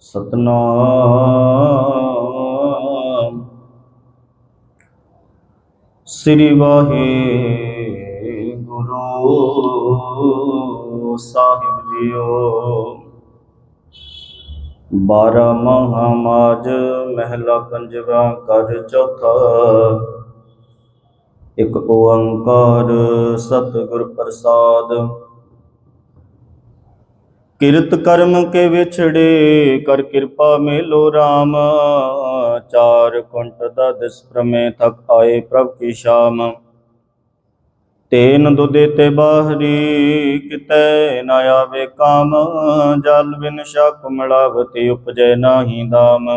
ਸਤਨਾਮ। ਸ੍ਰੀ ਵਾਹਿਗੁਰੂ ਸਾਹਿਬ ਜੀਓ। ਬਾਰਾ ਮਹਾਮਾਜ ਮਹਿਲਾ ਪੰਜਵਾ ਕਰ ਚੌਥਾ। ਇੱਕ ਓੰਕਾਰ ਸਤਿਗੁਰ ਪ੍ਰਸਾਦ। ਕਿਰਤ ਕਰਮ ਕੇ ਵਿਛੜੇ, ਕਰ ਕਿਰਪਾ ਮੇਲੋ RAM ਚਾਰ ਕੁੰਟ ਦਾ ਦਿਸ ਪ੍ਰਮੇ ਥਕ ਆਏ ਪ੍ਰਭ ਕੀ ਸ਼ਾਮ। ਤੇਨ ਦੁਦੇ ਤੇ ਬਾਹਰੀ, ਕਿਤੈ ਨ ਆਵੇ ਕਾਮ। ਜਲ ਬਿਨ ਸ਼ਕ ਮਿਲਾਵਤੀ ਉਪਜੈ ਨਾਹੀ ਦਾਮ।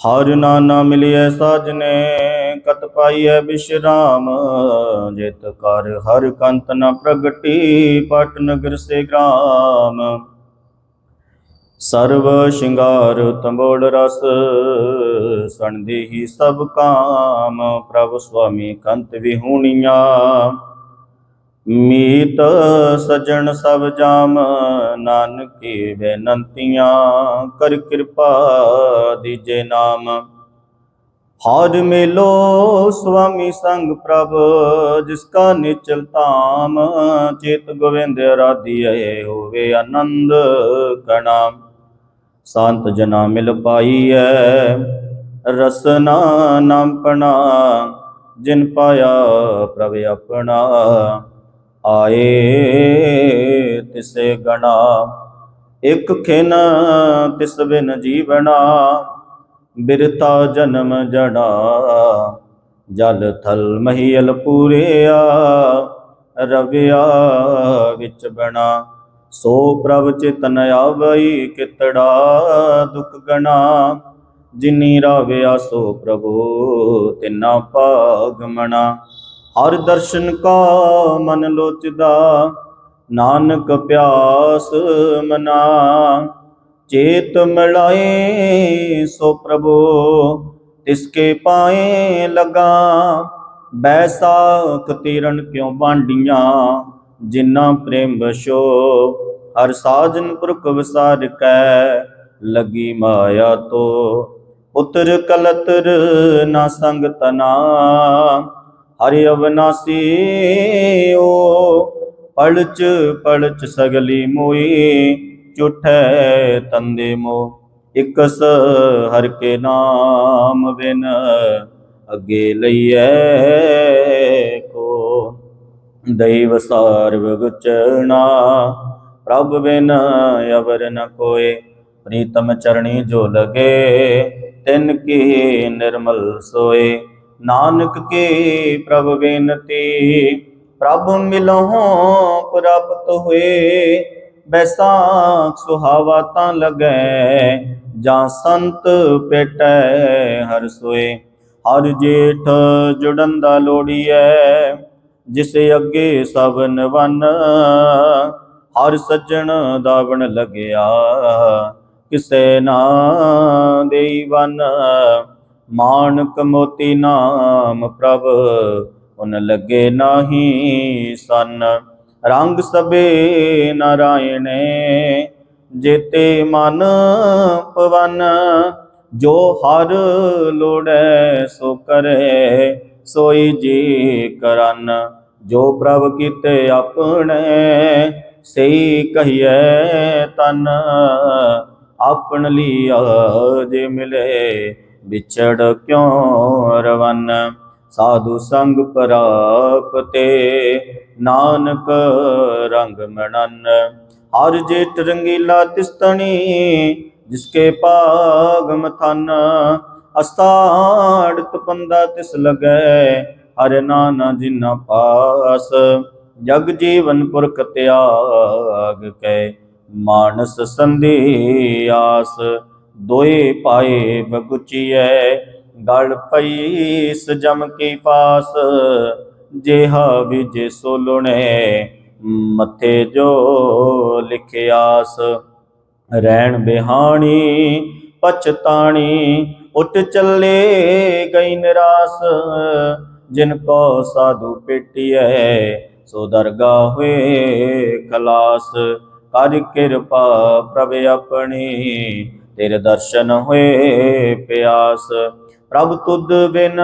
ਹਰ ਨਾਨਾ ਮਿਲਿਐ ਸਾਜਨੇ, ਕਤ ਪਾਈਐ ਬਿਸ਼ਰਾਮ। ਜਿਤ ਕਰ ਹਰ ਕੰਤ ਨ ਪ੍ਰਗਟੀ, ਪਟ ਨਗਰ ਸੇ ਗ੍ਰਾਮ। ਸਰਵ ਸ਼ਿੰਗਾਰ ਤੰਬੋੜ ਰਸ, ਸਣਦੇ ਹੀ ਸਭ ਕਾਮ। ਪ੍ਰਭ ਸੁਆਮੀ ਕੰਤ ਵਿਹੂਣੀਆਂ ਮੀਤ ਸਜਣ ਸਭ ਜਾਮ, ਨਾਨਕੀ ਬੇਨੰਤੀਆਂ ਕਰ ਕਿਰਪਾ ਦੀਜੇ ਨਾਮ। ਹਰ ਮੇਲੋ ਸੁਆਮੀ ਸੰਗ ਪ੍ਰਭ, ਜਿਸ ਕਾ ਨਿਚਲ ਧਾਮ, ਚੇਤ ਗੋਵਿੰਦ ਰਾਧੀਏ ਹੋਵੇ ਆਨੰਦ ਕਣਾ ਸੰਤ ਜਨਾ ਮਿਲ ਪਾਈਐ, ਰਸਨਾ ਨਾਮਪਣਾ ਜਿਨ ਪਾਇਆ ਪ੍ਰਭ ਆਪਣਾ। ਆਏ ਤਿਸੇ ਗਣਾ। ਇਕ ਖਿਨ ਤਿਸ ਬਿਨ ਜੀਵਣਾ, ਬਿਰਤਾ ਜਨਮ ਜੜਾ ਜਲ ਥਲ ਮਹੀਲ ਪੂਰਿਆ, ਰਵਿਆ ਵਿੱਚ ਬਣਾ। ਸੋ ਪ੍ਰਭ ਚਿਤਨ ਆਵਈ ਕਿਤੜਾ ਦੁਖ ਗਣਾ। ਜਿਨੀ ਰਾਵਿਆ ਸੋ ਪ੍ਰਭੂ ਤਿਨਾ ਭਾਗ ਮਣਾ। ਹਰ ਦਰਸ਼ਨ ਕਾ ਮਨ ਲੋਚਦਾ। ਨਾਨਕ ਪਿਆਸ ਮਨਾ। ਚੇਤ ਮਿਲਾਏ ਸੋ ਪ੍ਰਭੂ ਤਿਸਕੇ ਪਾਏ ਲਗਾ। ਬੈਸਾਖ ਤੀਰਨ ਕਿਉ ਬਾਂਡੀਆਂ ਜਿਨ੍ਹਾਂ ਪ੍ਰੇਮ ਬਸ਼ੋ ਹਰ ਸਾਜਨ ਪੁਰਖ ਵਿਸਾਰ ਕੈ ਲਗੀ ਮਾਇਆ ਤੋ। ਪੁੱਤਰ ਕਲਤਰ ਨਾ ਸੰਗ ਤਨਾ ਹਰਿ ਅਵਨਾਸੀ ਓ। ਪਲਚ ਪਲਚ ਸਗਲੀ ਮੋਈ, ਝੁਠੈ ਤੰਦੇ ਮੋ। ਇਕਸ ਹਰ ਕੇ ਨਾਮ ਬਿਨ ਅੱਗੇ ਲਈਐ ਕੋ। ਦੈਵ ਸਰਵ ਗੁਚਣਾ ਪ੍ਰਭ ਬਿਨ ਅਵਰ ਨ ਕੋਏ। ਪ੍ਰੀਤਮ ਚਰਣੀ ਜੋ ਲਗੇ, ਤਿਨ ਕੀ ਨਿਰਮਲ ਸੋਏ। ਨਾਨਕ ਕੇ ਪ੍ਰਭ ਬੇਨਤੀ ਪ੍ਰਭ ਮਿਲਹੁ ਪ੍ਰਾਪਤ ਹੋਏ, ਬੈਸਾਖ ਸੁਹਾਵਾ ਤਾਂ ਲਗੈ, ਜਾਂ ਸੰਤ ਪੇਟੈ ਹਰ ਸੋਏ। ਹਰ ਜੇਠ ਜੁੜਨ ਜੁੜੰਦਾ ਲੋੜੀਐ, ਜਿਸ ਅੱਗੇ ਸਭ ਨਵਨ ਹਰ ਸੱਜਣ ਦਾਵਣ ਲਗਿਆ, ਕਿਸੇ ਨਾ ਦੇਈ ਵਨ। ਮਾਨਕ ਮੋਤੀ ਨਾਮ ਪ੍ਰਭ, ਉਨ ਲੱਗੇ ਨਾਹੀ ਸਨ। ਰੰਗ ਸਬੇ ਨਾਰਾਇਣੇ, ਜੇਤੇ ਮਨ ਪਵਨ। ਜੋ ਹਰ ਲੋੜੈ ਸੋ ਕਰੇ, ਸੋਈ ਜੀ ਕਰਨ। ਜੋ ਪ੍ਰਭ ਕੀਤੇ ਆਪਣੇ ਸਈ ਕਹੀਐ ਤਨ। ਆਪਣ ਲੀਆ ਜੇ ਮਿਲੇ ਵਿਛੜ ਕਿਉ ਰਵਨ? ਸਾਧੂ ਸੰਗ ਪ੍ਰਾਪਤੇ ਨਾਨਕ ਰੰਗ ਮਣਨ। ਹਰ ਜੇਟ ਰੰਗੀਲਾ ਤਿਸਤਣੀ, ਜਿਸਕੇ ਪਾਗ ਮਥਨ। ਅਸਾੜ ਤਪੰਦਾ ਤਿਸ ਲਗੈ, ਹਰ ਨਾਨਾ ਜਿਨਾ ਪਾਸ। ਜਗ ਜੀਵਨ ਪੁਰਖ ਤਿਆਗ ਕੈ, ਮਾਨਸ ਸੰਧੀ ਆਸ। ਦੋਏ ਪਾਏ ਬਗੁਚੀਐ ਗਲ ਪਈ ਸਜਮ ਕੀ ਪਾਸ, ਜਿਹਾ ਵਿਜੇ ਸੋਲਣੇ ਮੱਥੇ ਜੋ ਲਿਖਿਆਸ ਰਹਿਣ ਬਿਹਾਣੀ, ਪਛਤਾਣੀ ਉੱਟ ਚੱਲੇ ਗਈ ਨਿਰਾਸ। ਜਿਨ ਕੋ ਸਾਧੂ ਪੇਟੀਐ, ਸੋ ਦਰਗਾ ਹੋਏ ਖਲਾਸ। ਕਰ ਕਿਰਪਾ ਪ੍ਰਭ ਆਪਣੀ ਤੇਰੇ ਦਰਸ਼ਨ ਹੋਏ ਪਿਆਸ। ਪ੍ਰਭ ਤੁਧ ਬਿਨ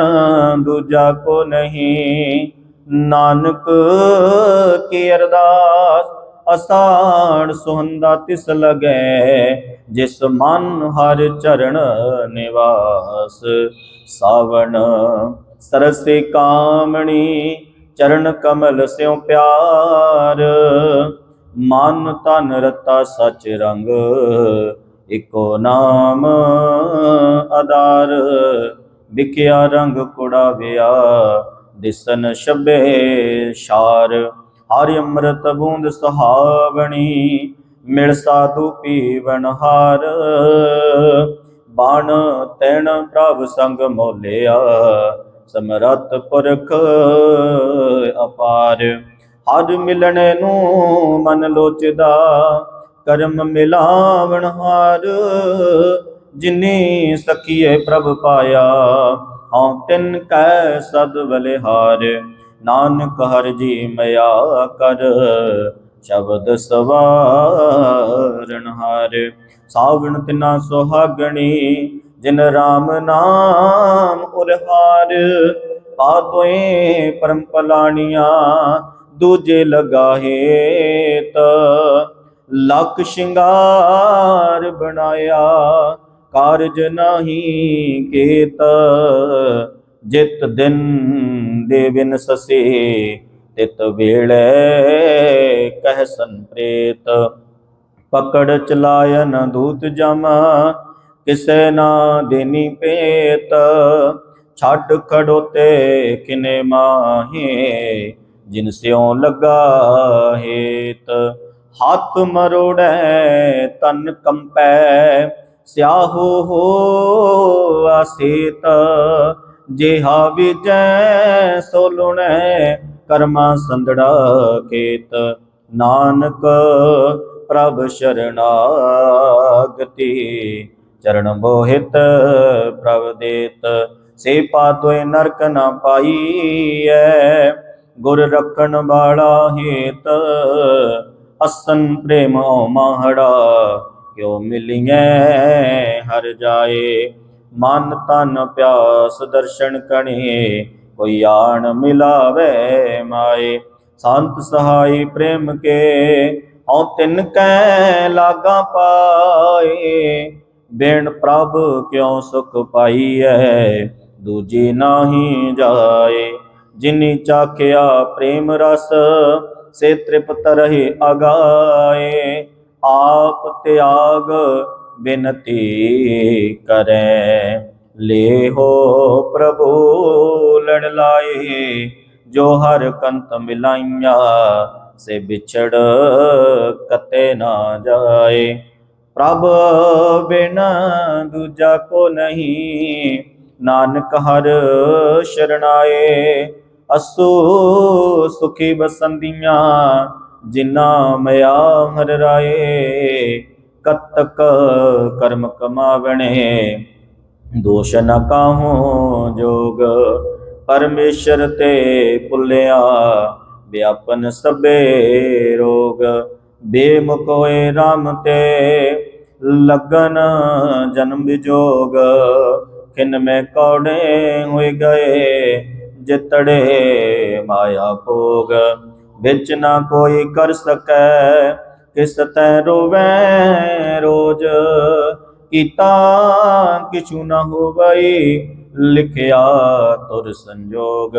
ਦੂਜਾ ਕੋ ਨਹੀਂ। ਨਾਨਕ ਕੀ ਅਰਦਾਸ? ਅਸਾੜ ਸੁਹੰਦਾ ਤਿਸ ਲਗੈ, ਜਿਸ ਮਨ ਹਰ ਚਰਨ ਨਿਵਾਸ। ਸਾਵਣ ਸਰਸੇ ਕਾਮਣੀ, ਚਰਨ ਕਮਲ ਸਿਉ ਪਿਆਰ। ਮਨ ਤਨ ਰਤਾ ਸਚ ਰੰਗ ਇਕੋ ਨਾਮ ਆਧਾਰ, ਵਿਖਿਆ ਰੰਗ ਕੁੜਾਵਿਆ, ਦਿਸਨ ਸ਼ਬੇ ਸ਼ਾਰ ਹਰਿ ਅੰਮ੍ਰਿਤ ਬੂੰਦ ਸੁਹਾਵਣੀ, ਮਿਲ ਸਾਧੂ ਪੀਵਨ ਹਾਰ। ਬਾਣ ਤੈਣ ਪ੍ਰਭ ਸੰਗ ਮੋਲਿਆ ਸਮਰਤ ਪੁਰਖ ਅਪਾਰ। ਹਰ ਮਿਲਣੇ ਨੂੰ ਮਨ ਲੋਚਦਾ ਕਰਮ ਮਿਲਾਵਣ ਹਾਰ। ਜਿਨੀ ਸਖੀਏ ਪ੍ਰਭ ਪਾਇਆ, ਹਉ ਤਿਨ ਕੈ ਸਦ ਬਲਿਹਾਰ ਨਾਨਕ ਹਰ ਜੀ ਮਿਆ ਕਰ, ਸ਼ਬਦ ਸਵਾਰਨ ਹਾਰ। ਸਾਵਣ ਤਿਨਾ ਸੁਹਾਗਣੀ, ਜਿਨ ਰਾਮ ਨਾਮ ਉਰਹਾਰ। ਪਾਤੋਏ ਪਰਮ ਪਲਾਣੀਆਂ, ਦੂਜੇ ਲਗਾਹੇ ਤ ਲਖ ਸ਼ਿੰਗਾਰ ਬਣਾਇਆ। ਕਾਰਜ ਨਹੀਂ ਕੀਤ, ਜਿਤ ਦਿਨ ਦੇ ਬਿਨ ਸਸੇ, ਤਿਤ ਵੇਲੇ ਕਹਿ ਸੰਪ੍ਰੇਤ ਪਕੜ ਚਲਾਇਨ ਦੂਤ ਜਮ, ਕਿਸੈ ਨਾ ਦੇਨੀ ਪੇਤ ਛੱਡ ਖੜੋਤੇ ਕਿਨੇ ਮਾਹੇ, ਜਿਨ ਸਿਉ ਲੱਗਾ ਹੇਤ। ਹੱਥ ਮਰੋੜੈ ਤਨ ਕੰਪੈ, ਸਿਆਹੋ ਹੋ ਆਸੇਤ, ਜਿਹਾ ਵਿਜੈ ਸੋ ਲੁਣੈ, ਕਰਮਾ ਸੰਦੜਾ ਕੇਤ। ਨਾਨਕ ਪ੍ਰਭ ਸ਼ਰਨਾਗਤੀ ਚਰਨ ਮੋਹਿਤ ਪ੍ਰਭ ਦੇਤ। ਸੇ ਪਾਤੋਏ ਨਰਕ ਨਾ ਪਾਈਐ, ਗੁਰ ਰੱਖਣ ਵਾਲਾ ਹੇਤ। ਅਸਨ ਪ੍ਰੇਮ ਮਾਹੜਾ, ਕਿਉ ਮਿਲੀਐ ਹਰ ਜਾਏ। ਮਨ ਤਨ ਪਿਆਸ ਦਰਸ਼ਨ ਕਣੇ ਕੋਈ ਆਣ ਮਿਲਾਵੇ ਮਾਏ। ਸੰਤ ਸਹਾਈ ਪ੍ਰੇਮ ਕੇ, ਹਉ ਤਿਨ ਕੈ ਲਾਗਾ ਪਾਏ। ਬਿਨ ਪ੍ਰਭ ਕਿਉ ਸੁਖ ਪਾਈਐ, ਦੂਜੀ ਨਾਹੀ ਜਾਏ। ਜਿਨੀ ਚਾਖਿਆ ਪ੍ਰੇਮ ਰਸ ਸੇ ਤ੍ਰਿਪਤ ਰਹੇ ਅਗਾਏ, ਆਪ ਤਿਆਗ ਬਿਨਤੀ ਕਰੈ। ਲੇਹੋ ਪ੍ਰਭੂ, ਲੜ ਲਾਏ, ਜੋ ਹਰ ਕੰਤ ਮਿਲਾਈਆਂ, ਸੇ ਵਿਛੜ ਕਤੇ ਨਾ ਜਾਏ। ਪ੍ਰਭ ਬਿਨ ਦੂਜਾ ਕੋ ਨਹੀਂ, ਨਾਨਕ ਹਰ ਸ਼ਰਣਾਏ ਅਸੂ ਸੁਖੀ ਬਸੰਦੀਆਂ ਜਿਨਾ ਮਿਆ ਹਰ ਰਾਏ, ਕਤਕ ਕਰਮ ਕਮਾਵਣੇ। ਦੋਸ਼ ਨ ਕਾਹੂ ਜੋਗ, ਪਰਮੇਸ਼ਰ ਤੇ ਪੁੱਲਿਆ ਵਿਆਪਨ ਸਭੇ ਰੋਗ। ਬੇਮੁਖ ਹੋਏ RAM ਤੇ ਲਗਨ ਜਨਮ ਵਿਜੋਗ ਕਿਨ ਮੈਂ ਕੌੜੇ ਹੋਏ ਗਏ। ਜਿਤੜੇ ਮਾਇਆ ਭੋਗ, ਵਿੱਚ ਨਾ ਕੋਈ ਕਰ ਸਕੈ, ਕਿਸ ਤੈ ਰੋਵੈ ਰੋਜ। ਕੀਤਾ ਕਿਛੂ ਨਾ ਹੋਵਈ ਲਿਖਿਆ ਤੁਰ ਸੰਜੋਗ।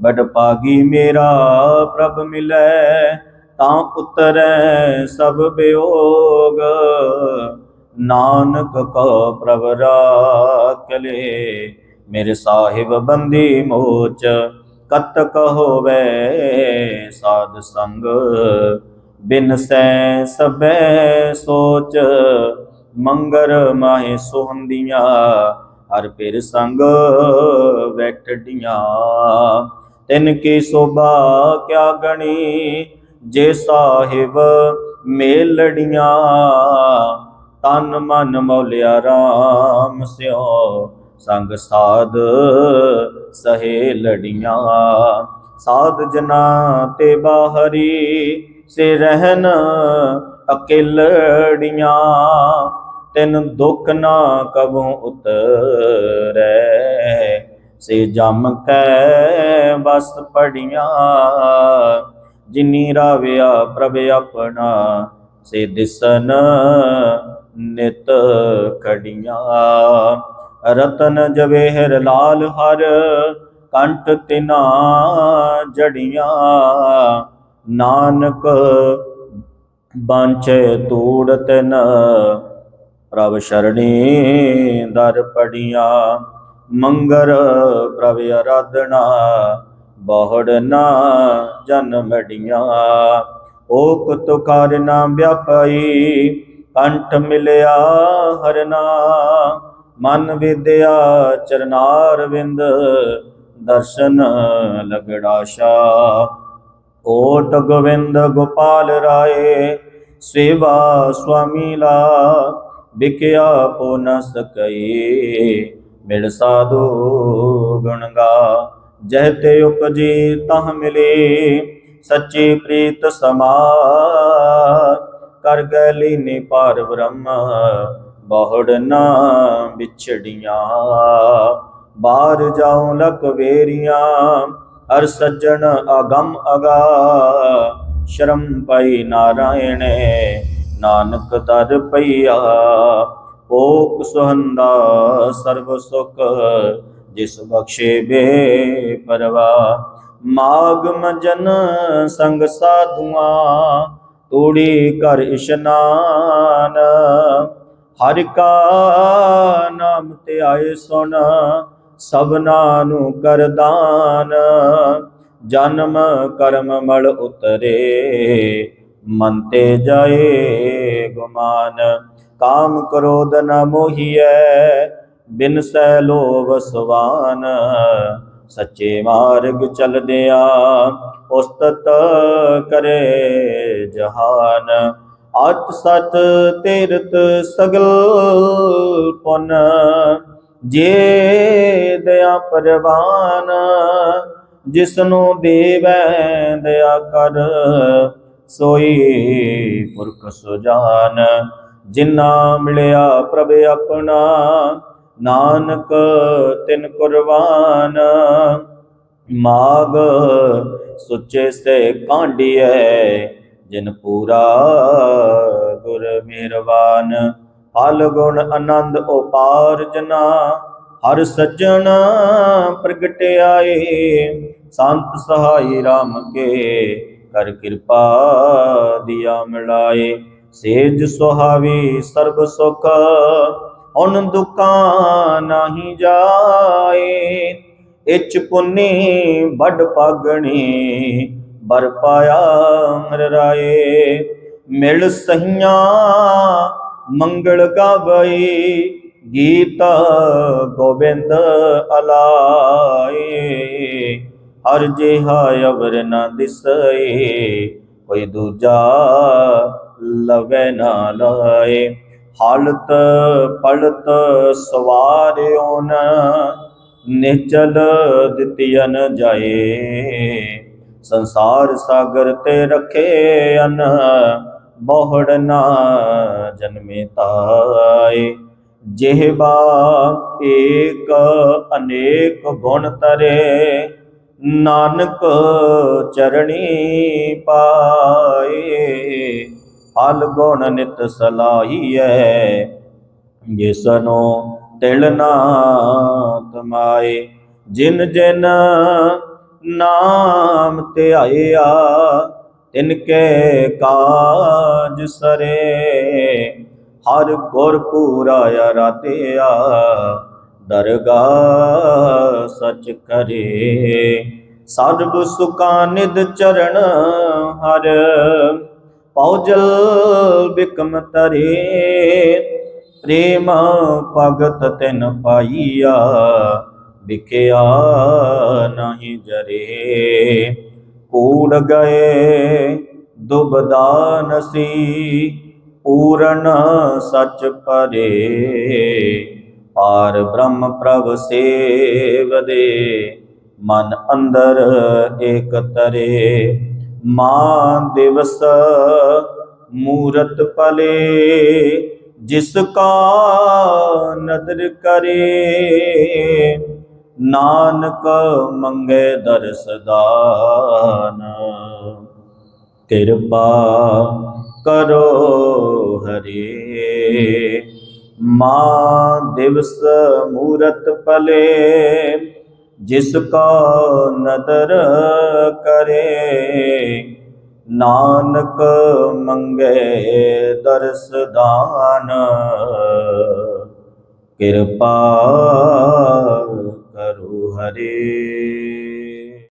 ਬੜ ਪਾਗੀ ਮੇਰਾ ਪ੍ਰਭ ਮਿਲੈ, ਤਾਂ ਉਤਰੈ ਸਭ ਬਿਯੋਗ ਨਾਨਕ ਕੋ ਪ੍ਰਭ ਰਾਖਲੇ ਮੇਰੇ ਸਾਹਿਬ ਬੰਦੀ ਮੋਚ ਕਤਕ ਹੋਵੇ ਸਾਧ ਸੰਗ। ਬਿਨ ਸੈ ਸਬੈ ਸੋਚ, ਮੰਗਰ ਮਾਹੇ ਸੁਹੰਦੀਆਂ, ਹਰ ਪਿਰ ਸੰਗ ਬੈਠੜੀਆਂ ਤਿਨ ਕੀ ਸੋਭਾ ਕਿਆ ਗਣੀ, ਜੇ ਸਾਹਿਬ ਮੇਲੜੀਆਂ, ਤਨ ਮਨ ਮੌਲਿਆ RAM ਸਿਓ। ਸੰਗ ਸਾਧ ਸਹੇ ਲੜੀਆਂ। ਸਾਧ ਜਨਾ ਤੇ ਬਾਹਰੀ ਸੇ ਰਹਿਨ ਅਕੇਲੜੀਆਂ ਤਿਨ ਦੁੱਖ ਨਾ ਕਬੂ ਉਤਰੈ। ਸੇ ਜਮ ਕੈ ਬਸ ਪੜੀਆਂ। ਜਿਨੀ ਰਾਵਿਆ ਪ੍ਰਭ ਆਪਣਾ, ਸੇ ਦਿਸਨ ਨਿਤ ਖੜੀਆਂ। ਰਤਨ ਜਵੇਹਰ ਲਾਲ ਹਰ, ਕੰਠ ਤਿਨਾ ਜੜੀਆਂ। ਨਾਨਕ ਬਾਂਛੇ ਤੂੜ ਤਿਨ, ਪ੍ਰਭ ਸ਼ਰਣੀ ਦਰ ਪੜੀਆਂ। ਮੰਗਰ ਪ੍ਰਭ ਅਰਾਧਨਾ, ਬਹੁੜ ਨਾ ਜਨਮੜੀਆਂ ਓਕ ਤੁਕਾਰ ਨਾ ਵਿਆਪਈ, ਕੰਠ ਮਿਲਿਆ ਹਰਨਾ। ਮਨ ਵਿਦਿਆ ਚਰਨਾਰ ਵਿੰਦ, ਦਰਸ਼ਨ ਲਗੜਾਸ਼ਾ ਓਟ ਗੋਵਿੰਦ ਗੋਪਾਲ ਰਾਏ, ਸੇਵਾ ਸੁਆਮੀ ਲਾ ਵਿਕਿਆ ਪੋ ਨ ਸਕਈ। ਮਿਲ ਸਾਧੂ ਗੁਣਗਾ ਜਹ ਤੇ ਉਪਜੀ ਤਹ ਮਿਲੇ। ਸੱਚੀ ਪ੍ਰੀਤ ਸਮਾ ਕਰ ਗਲੀ ਲੀਨੇ ਪਾਰ ਬ੍ਰਹਮ। ਬਹੁੜ ਨਾ ਵਿਛੜੀਆਂ। ਬਾਹਰ ਜਾਉ ਲਕ ਵੇਰੀਆਂ, ਹਰ ਸੱਜਣ ਅਗਮ ਅਗਾ। ਸ਼ਰਮ ਪਈ ਨਾਰਾਇਣੇ, ਨਾਨਕ ਦਰ ਪਈਆ। ਓਕ ਸੁਹੰਦਾ ਸਰਬ ਸੁਖ, ਜਿਸ ਬਖਸ਼ੇ ਬੇ ਪਰਵਾ ਮਾਗ ਮਜਨ ਸੰਗ ਸਾਧੂਆਂ, ਤੂੜੀ ਕਰ ਇਸ਼ਨਾਨ। ਹਰਿ ਕਾ ਨਾਮ ਤੇ ਆਏ ਸੁਣ ਸਭਨਾ ਨੂੰ ਕਰਦਾਨ ਜਨਮ ਕਰਮ ਮਲ ਉਤਰੇ, ਮਨ ਤੇ ਜਾਏ ਗੁਮਾਨ। ਕਾਮ ਕ੍ਰੋਧ ਨ ਮੋਹੀਐ, ਬਿਨ ਸੈ ਲੋਭ ਸਵਾਨ। ਸੱਚੇ ਮਾਰਗ ਚਲਦਿਆ ਉਸਤਤ ਕਰੇ ਜਹਾਨ। ਅਤ ਸਤ ਤੀਰਤ ਸਗਲ ਪੁਨ, ਜੇ ਦਇਆ ਪਰਵਾਨ, ਜਿਸਨੂੰ ਦੇਵੈ ਦਇਆ ਕਰ, ਸੋਈ ਪੁਰਖ ਸੁਜਾਨ, ਜਿਨਾ ਮਿਲਿਆ ਪ੍ਰਭ ਆਪਣਾ, ਨਾਨਕ ਤਿਨ ਕੁਰਬਾਨ। ਮਾਗ ਸੁੱਚੇ ਸੇ ਕਾਂਡੀਐ ਜਿਨ ਪੂਰਾ ਗੁਰ ਮਿਹਰਬਾਨ ਫਲ ਗੁਣ ਆਨੰਦ ਉਪਾਰ ਜਨਾ, ਹਰ ਸੱਜਣ ਪ੍ਰਗਟ ਆਏ, ਸੰਤ ਸਹਾਈ RAM ਕੇ ਕਰ ਕਿਰਪਾ ਦਿਆ ਮਿਲਾਏ। ਸੇਜ ਸੁਹਾਵੀ ਸਰਬ ਸੁਖ, ਹੁਣ ਦੁਕਾਨ ਨਹੀਂ ਜਾਏ। ਇਚ ਪੁੰਨੀ ਵੱਡ ਪਾਗਣੀ ਬਰ ਪਾਇਆ ਅਮਰ ਰਾਏ। ਮਿਲ ਸਹੀਆਂ ਮੰਗਲ ਗਾਵਈ, ਗੀਤ ਗੋਬਿੰਦ ਅਲਾਏ। ਹਰ ਜਿਹਾ ਅਵਰ ਨਾ ਦਿਸਏ, ਕੋਈ ਦੂਜਾ ਲਵੇ ਨਾ ਲਾਏ। ਹਾਲਤ ਪਲਤ ਸਵਾਰਿਓ ਨਿਚਲ ਦਿੱਤੀਨ ਜਾਏ। ਸੰਸਾਰ ਸਾਗਰ ਤੇ ਰਖੇ ਅਨ ਮੋਹੜ ਨਾ ਜਨਮੇ ਤਾਏ। ਜਿਹਬਾ ਏਕ ਅਨੇਕ ਗੁਣ ਤਰੇ, ਨਾਨਕ ਚਰਣੀ ਪਾਏ। ਫਲ ਗੁਣ ਨਿਤ ਸਲਾਹੀਐ, ਜਿਸਨੋ ਤਿਲ ਨਾ ਤਮਾਏ ਜਿਨ ਜਿਨ ਨਾਮ ਧਿਆਇਆ ਤਿਨ ਕੇ ਕਾਜ ਸਰੇ। ਹਰ ਗੁਰ ਪੂਰਾ ਅਰਾਧਿਆ ਦਰਗਾ ਸਚ ਕਰੇ। ਸਰਬ ਸੁਖਾ ਨਿਦ ਚਰਨ ਹਰ ਪੌਜਲ ਬਿਕਮ ਤਰੇ। ਪ੍ਰੇਮ ਭਗਤ ਤਿਨ ਪਾਈਆ ਵਿਖਿਆ ਨਹੀਂ ਜਰੇ। ਕੂੜ ਗਏ, ਦੁਬਦਾ ਨਸੀ, ਪੂਰਨ ਸਚ ਪਰੇ ਪਾਰ ਬ੍ਰਹਮ ਪ੍ਰਭ ਸੇਵਦੇ, ਮਨ ਅੰਦਰ ਏਕ ਤਰੇ। ਮਾਂ ਦਿਵਸ ਮੂਰਤ ਪਲੇ, ਜਿਸ ਕਾ ਨਦਰ ਕਰੇ। ਨਾਨਕ ਮੰਗੇ ਦਰਸਦਾਨ ਕਿਰਪਾ ਕਰੋ ਹਰੇ। ਮਾ ਦਿਵਸ ਮੂਰਤ ਪਲੇ, ਜਿਸ ਕਾ ਨਦਰ ਕਰੇ। ਨਾਨਕ ਮੰਗੇ ਦਰਸਦਾਨ ਕਿਰਪਾ ਕਰੋ ਹਰੀ